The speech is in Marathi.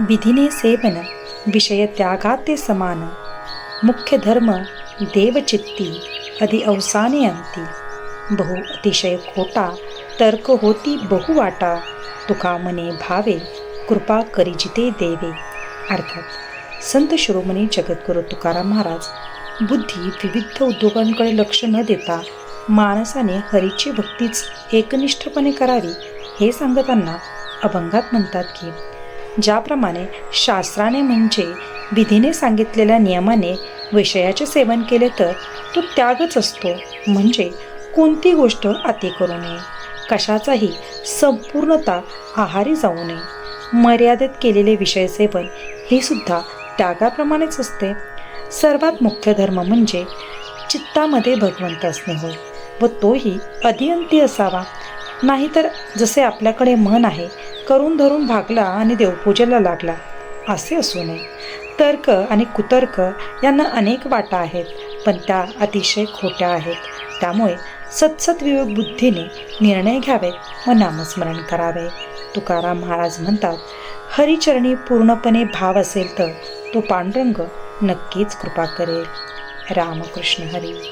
विधीने सेवन विषय त्यागाते समान। मुख्य धर्म देवचित्ती अधि अवसाने अंती। बहु अतिशय खोटा तर्क होती बहु वाटा। तुका मने भावे कृपा करिजिते देवे। अर्थात संत शिरोमणी जगद्गुरु तुकाराम महाराज बुद्धी विविध उद्योगांकडे लक्ष न देता माणसाने हरीची भक्तीच एकनिष्ठपणे करावी हे सांगताना अभंगात म्हणतात की ज्याप्रमाणे शास्त्राने म्हणजे विधीने सांगितलेल्या नियमाने विषयाचे सेवन केले तर तो त्यागच असतो. म्हणजे कोणती गोष्ट अति करू नये. कशाचाही संपूर्णता आहारी जाऊ नये. मर्यादित केलेले विषय सेवन हे सुद्धा त्यागाप्रमाणेच असते. सर्वात मुख्य धर्म म्हणजे चित्तामध्ये भगवंत असणे होय व तोही अधिअंती असावा. नाहीतर जसे आपल्याकडे मन आहे करून धरून भागला आणि देवपूजेला लागला. असे असू नये. तर्क आणि कुतर्क यांना अनेक वाटा आहेत पण त्या अतिशय खोट्या आहेत. त्यामुळे सत्सद्विवेक विवेक बुद्धीने निर्णय घ्यावेत व नामस्मरण करावे. तुकाराम महाराज म्हणतात हरिचरणी पूर्णपणे भाव असेल तर तो पांडुरंग नक्कीच कृपा करेल. रामकृष्ण हरी.